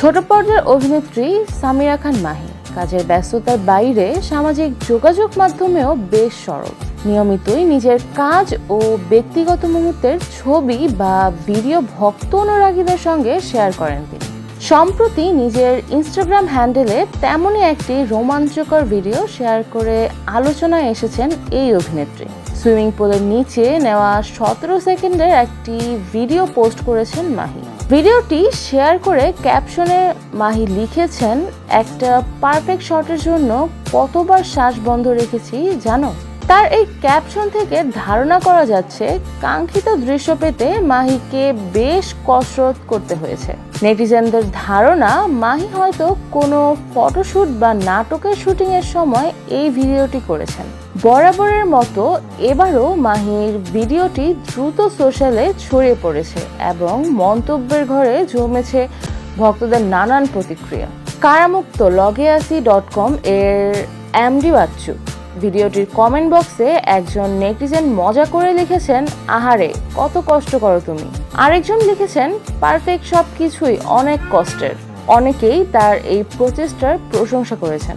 ছোট পর্দার অভিনেত্রী সামিরা খান মাহি। কাজের ব্যস্ততার বাইরে সামাজিক যোগাযোগ মাধ্যমেও বেশ সরব। নিয়মিতই নিজের কাজ ও ব্যক্তিগত মুহূর্তের ছবি বা ভিডিও ভক্ত অনুরাগীদের সঙ্গে শেয়ার করেন তিনি। সম্প্রতি নিজের ইনস্টাগ্রাম হ্যান্ডেলে তেমনই একটি রোমাঞ্চকর ভিডিও শেয়ার করে আলোচনায় এসেছেন এই অভিনেত্রী। সুইমিং পুলের নিচে নেওয়া সতেরো সেকেন্ডের একটি ভিডিও পোস্ট করেছেন মাহি। ভিডিওটি শেয়ার করে ক্যাপশনে মাহি লিখেছেন, একটা পারফেক্ট শটের জন্য কতবার শ্বাস বন্ধ রেখেছি জানো? তার এই ক্যাপশন থেকে ধারণা করা যাচ্ছে, কাঙ্ক্ষিত দৃশ্য পেতে মাহিকে বেশ কসরত করতে হয়েছে। নেটিজেনদের ধারণা, মাহি হয়তো কোনো ফটোশ্যুট বা নাটকের শুটিংয়ের সময় এই ভিডিওটি করেছেন। বরাবরের মতো এবারও মাহির ভিডিওটি দ্রুত সোশ্যালে ছড়িয়ে পড়েছে এবং মন্তব্যের ঘরে জমেছে ভক্তদের নানান প্রতিক্রিয়া। কারামুক্ত লগে আসি ডট কম এর এমডি বাচ্চু। ভিডিওটির কমেন্ট বক্সে একজন নেটিজেন মজা করে লিখেছেন, আহারে, কত কষ্ট করো তুমি। আরেকজন লিখেছেন, পারফেক্ট সব কিছুই অনেক কষ্টের। অনেকেই তার এই প্রচেষ্টার প্রশংসা করেছেন।